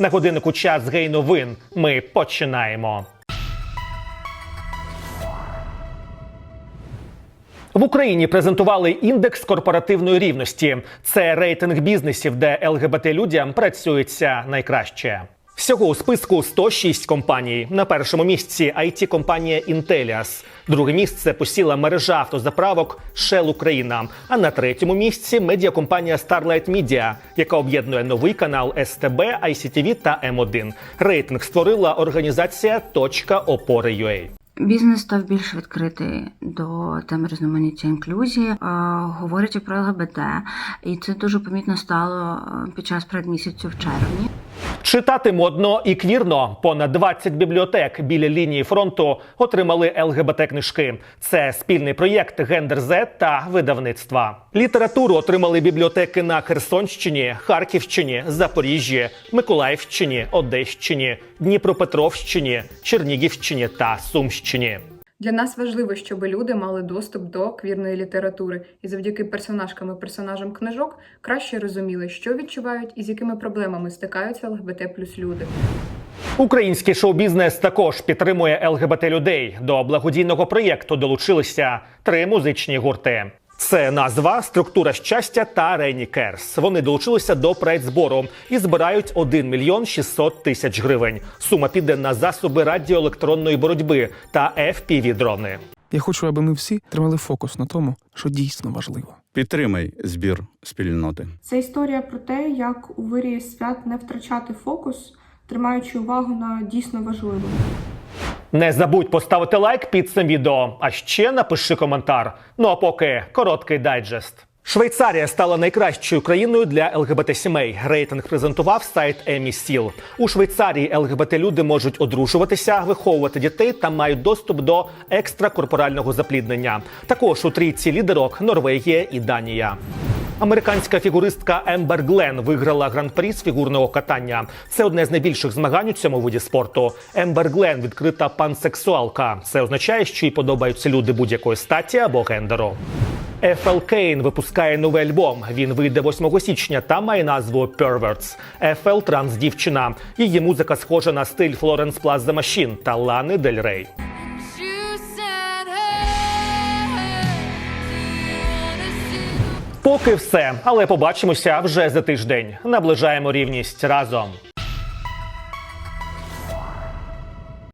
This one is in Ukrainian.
На годиннику час гей новин. Ми починаємо. В Україні презентували індекс корпоративної рівності. Це рейтинг бізнесів, де ЛГБТ людям працюється найкраще. Всього у списку 106 компаній. На першому місці it компанія Intellias. Друге місце посіла мережа автозаправок Shell Україна. А на третьому місці медіакомпанія Starlight Media, яка об'єднує новий канал СТБ, ICTV та М1. Рейтинг створила організація Точка опори.ua. Бізнес став більш відкритий до теми різноманіття інклюзії, говорять про ЛГБТ, і це дуже помітно стало е, під час передмісяцю в червні. Читати модно і квірно. Понад 20 бібліотек біля лінії фронту отримали ЛГБТ-книжки. Це спільний проєкт Гендер З та видавництва. Літературу отримали бібліотеки на Херсонщині, Харківщині, Запоріжжі, Миколаївщині, Одещині, Дніпропетровщині, Чернігівщині та Сумщині. Для нас важливо, щоб люди мали доступ до квірної літератури і завдяки персонажкам і персонажам книжок краще розуміли, що відчувають і з якими проблемами стикаються ЛГБТ плюс люди. Український шоу-бізнес також підтримує ЛГБТ людей. До благодійного проєкту долучилися три музичні гурти. Це назва, структура щастя та Рені Керс. Вони долучилися до проектзбору і збирають 1 мільйон 600 тисяч гривень. Сума піде на засоби радіоелектронної боротьби та fpv дрони. Я хочу, аби ми всі тримали фокус на тому, що дійсно важливо. Підтримай збір спільноти. Це історія про те, як у вирії свят не втрачати фокус, тримаючи увагу на дійсно важливому. Не забудь поставити лайк під цим відео, а ще напиши коментар. Ну а поки короткий дайджест. Швейцарія стала найкращою країною для ЛГБТ сімей. Рейтинг презентував сайт Емі Сіл. У Швейцарії ЛГБТ люди можуть одружуватися, виховувати дітей та мають доступ до екстракорпорального запліднення. Також у трійці лідерок Норвегія і Данія. Американська фігуристка Ембер Глен виграла гран-прі з фігурного катання. Це одне з найбільших змагань у цьому виді спорту. Ембер Глен відкрита пансексуалка. Це означає, що їй подобаються люди будь-якої статі або гендеру. Ефел Кейн випускає новий альбом. Він вийде 8 січня та має назву Perverts. Ефел транс-дівчина. Її музика схожа на стиль Plus The Machine та Лани Дель Рей. Поки все, але побачимося вже за тиждень. Наближаємо рівність разом.